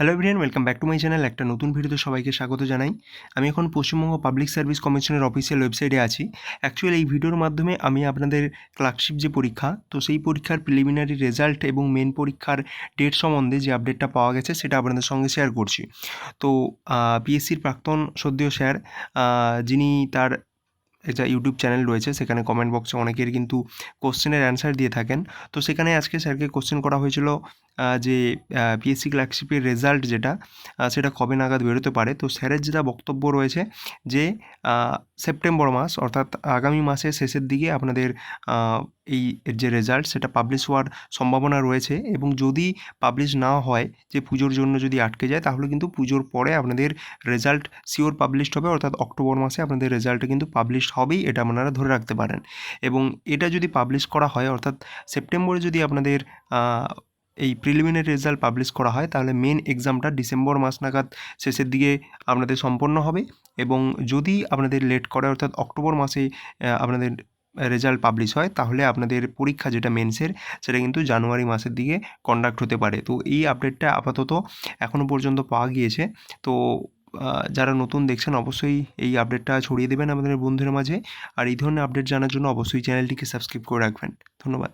Hello everyone welcome back to my channel একটা নতুন ভিডিওতে সবাইকে স্বাগত জানাই। আমি এখন পশ্চিমবঙ্গ পাবলিক সার্ভিস কমিশনের অফিসিয়াল ওয়েবসাইটে আছি। অ্যাকচুয়ালি এই ভিডিওর মাধ্যমে আমি আপনাদের ক্লার্কশিপ যে পরীক্ষা, তো সেই পরীক্ষার প্রিলিমিনারি রেজাল্ট এবং মেন পরীক্ষার ডেট সম্বন্ধে যে আপডেটটা পাওয়া গেছে, সেটা আপনাদের সঙ্গে শেয়ার করছি। তো পিএসসির প্রাক্তন সদ্যীয় স্যার যিনি তার একটা ইউটিউব চ্যানেল রয়েছে, সেখানে কমেন্ট বক্সে অনেকের কিন্তু কোশ্চেনের অ্যান্সার দিয়ে থাকেন। তো সেখানে আজকে স্যারকে কোশ্চেন করা হয়েছিল যে পিএসসি ক্লার্কশিপের রেজাল্ট যেটা সেটা কবে নাগাদ বেরোতে পারে? তো স্যারের যেটা বক্তব্য রয়েছে যে সেপ্টেম্বর মাস, অর্থাৎ আগামী মাসের শেষের দিকে আপনাদের এই যে রেজাল্ট সেটা পাবলিশ হওয়ার সম্ভাবনা রয়েছে এবং যদি পাবলিশ না হয়, যে পুজোর জন্য যদি আটকে যায়, তাহলে কিন্তু পুজোর পরে আপনাদের রেজাল্ট শিওর পাবলিশড হবে, অর্থাৎ অক্টোবর মাসে আপনাদের রেজাল্ট কিন্তু পাবলিশ হবেই, এটা আপনারা ধরে রাখতে পারেন। এবং এটা যদি পাবলিশ করা হয়, অর্থাৎ সেপ্টেম্বরে যদি আপনাদের এই প্রিলিমিনারি রেজাল্ট পাবলিশ করা হয়, তাহলে মেন এক্সামটা ডিসেম্বর মাস নাগাদ শেষের দিকে আপনাদের সম্পন্ন হবে এবং যদি আপনাদের লেট করে, অর্থাৎ অক্টোবর মাসে আপনাদের রেজাল্ট পাবলিশ হয়, তাহলে আপনাদের পরীক্ষা যেটা মেন্সের সেটা কিন্তু জানুয়ারি মাসের দিকে কন্ডাক্ট হতে পারে। তো এই আপডেটটা আপাতত এখনও পর্যন্ত পাওয়া গিয়েছে। তো যারা নতুন দেখছেন, অবশ্যই এই আপডেটটা ছড়িয়ে দেবেন আমাদের বন্ধুদের মাঝে। আর এই ধরনের আপডেট জানার জন্য অবশ্যই চ্যানেলটিকে সাবস্ক্রাইব করে রাখবেন। ধন্যবাদ।